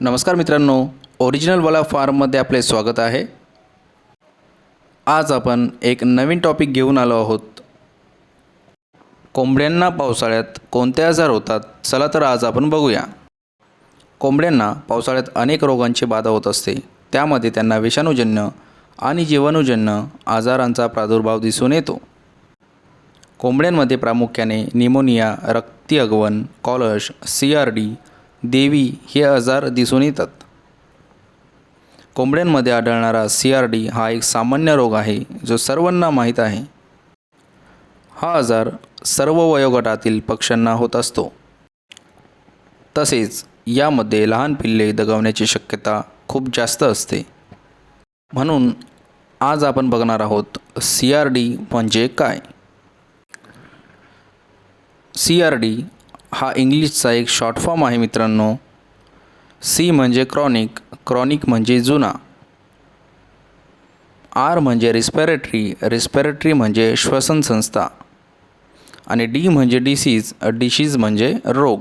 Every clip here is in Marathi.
नमस्कार मित्रांनो ओरिजिनलवाला फार्ममध्ये आपले स्वागत आहे. आज आपण एक नवीन टॉपिक घेऊन आलो आहोत. कोंबड्यांना पावसाळ्यात कोणते आजार होतात चला तर आज आपण बघूया. कोंबड्यांना पावसाळ्यात अनेक रोगांची बाधा होत असते त्यामध्ये त्यांना विषाणूजन्य आणि जीवाणूजन्य आजारांचा प्रादुर्भाव दिसून येतो. कोंबड्यांमध्ये प्रामुख्याने निमोनिया रक्ती अगवन कॉलश सी आर डी देवी हे आजार दिसून येतात. कोंबड्यांमध्ये आढळणारा सी आर डी हा एक सामान्य रोग आहे जो सर्वांना माहीत आहे. हा आजार सर्व वयोगटातील पक्ष्यांना होत असतो. तसेच यामध्ये लहान पिल्ले दगावण्याची शक्यता खूप जास्त असते. म्हणून आज आपण बघणार आहोत सी आर डी म्हणजे काय? सी आर डी हा इंग्लिशचा एक शॉर्ट फॉर्म आहे मित्रांनो. सी म्हणजे क्रॉनिक क्रॉनिक म्हणजे जुना. आर म्हणजे रिस्पिरेटरी रिस्पिरेटरी म्हणजे श्वसन संस्था. आणि डी म्हणजे डिसीज डिशीज म्हणजे रोग.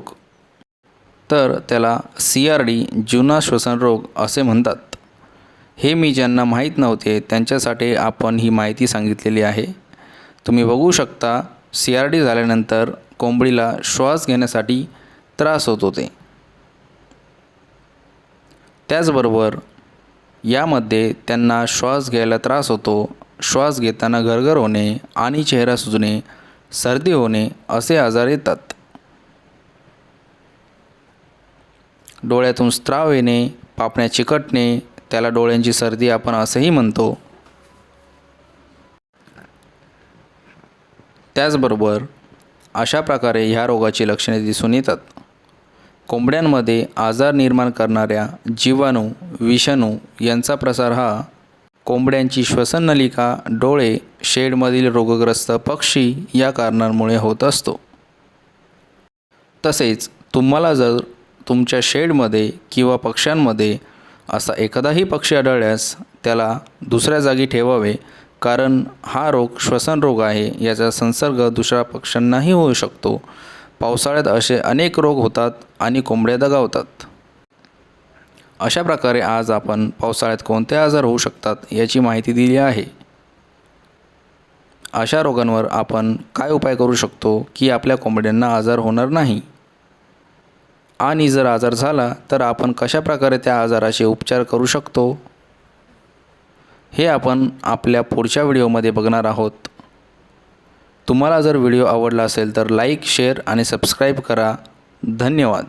तर त्याला सी आर डी जुना श्वसन रोग असे म्हणतात. हे मी ज्यांना माहीत नव्हते त्यांच्यासाठी आपण ही माहिती सांगितलेली आहे. तुम्ही बघू शकता सी आर डी झाल्यानंतर कोंबडीला श्वास घेण्यासाठी त्रास होत होते. त्याचबरोबर यामध्ये त्यांना श्वास घ्यायला त्रास होतो. श्वास घेताना घरघर होणे आणि चेहरा सुजणे सर्दी होणे असे आजार येतात. डोळ्यातून स्त्राव येणे पापण्या चिकटणे त्याला डोळ्यांची सर्दी आपण असंही म्हणतो. त्याचबरोबर अशा प्रकारे ह्या रोगाची लक्षणे दिसून येतात. कोंबड्यांमध्ये आजार निर्माण करणाऱ्या जीवाणू विषाणू यांचा प्रसार हा कोंबड्यांची श्वसननलिका डोळे शेडमधील रोगग्रस्त पक्षी या कारणांमुळे होत असतो. तसेच तुम्हाला जर तुमच्या शेडमध्ये किंवा पक्ष्यांमध्ये असा एखादाही पक्षी आढळल्यास त्याला दुसऱ्या जागी ठेवावे कारण हा रोग श्वसन रोग आहे याचा संसर्ग दुसऱ्या पक्ष्यांनाही होऊ शकतो. पावसाळ्यात असे अनेक रोग होतात आणि कोंबड्या दगावतात. अशा प्रकारे आज आपण पावसाळ्यात कोणते आजार होऊ शकतात याची माहिती दिली आहे. अशा रोगांवर आपण काय उपाय करू शकतो की आपल्या कोंबड्यांना आजार होणार नाही? आणि जर आजार झाला तर आपण कशा प्रकारे त्या आजाराचे उपचार करू शकतो? हे आपण आपल्या पुढच्या व्हिडिओमध्ये बघणार आहोत. तुम्हाला जर व्हिडिओ आवडला असेल तर लाईक शेअर आणि सबस्क्राईब करा. धन्यवाद.